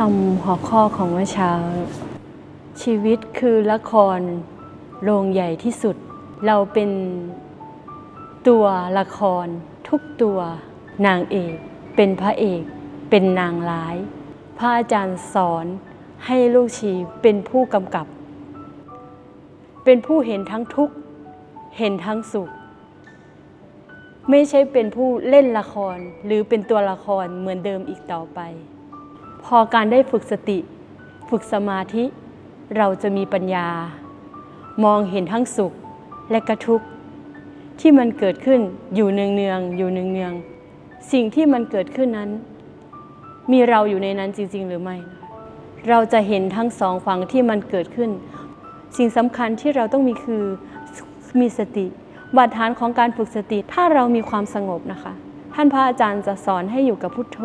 ทำหัวข้อของเมื่อเช้า ชีวิตคือละครโรงใหญ่ที่สุด เราเป็นตัวละคร ทุกตัวนางเอก เป็นพระเอก เป็นนางร้าย พระอาจารย์สอนให้ลูกชีเป็นผู้กำกับ เป็นผู้เห็นทั้งทุกข์ เห็นทั้งสุข ไม่ใช่เป็นผู้เล่นละครหรือเป็นตัวละครเหมือนเดิมอีกต่อไป พอการได้ฝึกสติ ฝึกสมาธิ เราจะมีปัญญา มองเห็นทั้งสุขและกระทุกข์ที่มันเกิดขึ้นอยู่เนืองๆอยู่เนืองๆสิ่งที่มันเกิดขึ้นนั้น มีเราอยู่ในนั้นจริง ๆ หรือไม่ เราจะเห็นทั้งสองฝั่งที่มันเกิดขึ้น สิ่งสำคัญที่เราต้องมีคือมีสติบาดฐานของการฝึกสติถ้าเรามีความสงบนะคะ ท่านพระอาจารย์จะสอนให้อยู่กับพุทโธ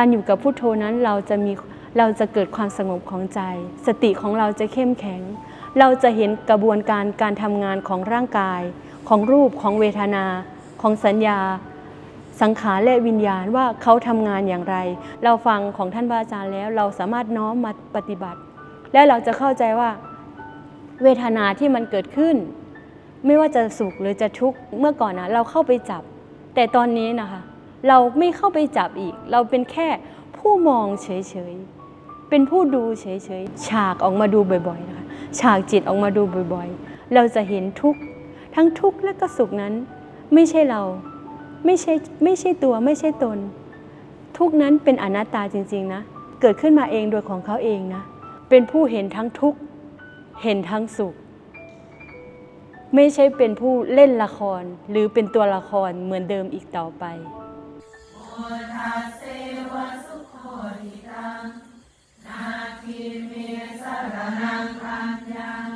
การอยู่กับพุทโธนั้นเราจะมีเราจะเกิดความสงบของใจ สติของเราจะเข้มแข็ง เราจะเห็นกระบวนการการทำงานของร่างกาย ของรูปของเวทนา ของสัญญา สังขารและวิญญาณว่าเขาทำงานอย่างไร เราฟังของท่านพระอาจารย์แล้ว เราสามารถน้อมมาปฏิบัติ และเราจะเข้าใจว่า เวทนาที่มันเกิดขึ้น ไม่ว่าจะสุขหรือจะทุกข์เมื่อก่อนนะเราเข้าไปจับ แต่ตอนนี้นะคะ เราไม่เข้าไปจับอีก เราเป็นแค่ผู้มองเฉยๆ เป็นผู้ดูเฉยๆ ฉากออกมาดูบ่อยๆนะคะ ฉากจิตออกมาดูบ่อยๆ เราจะเห็นทุกทั้งทุกข์และก็สุขนั้น ไม่ใช่เรา ไม่ใช่ไม่ใช่ตัวไม่ใช่ตน ทุกนั้นเป็นอนัตตาจริงๆนะ เกิดขึ้นมาเองโดยของเขาเองนะ เป็นผู้เห็นทั้งทุกข์เห็นทั้งสุข ไม่ใช่เป็นผู้เล่นละครหรือเป็นตัวละครเหมือนเดิมอีกต่อไป ทัสเสวะสุขโหติตังนาคิเมสรนังคัญญั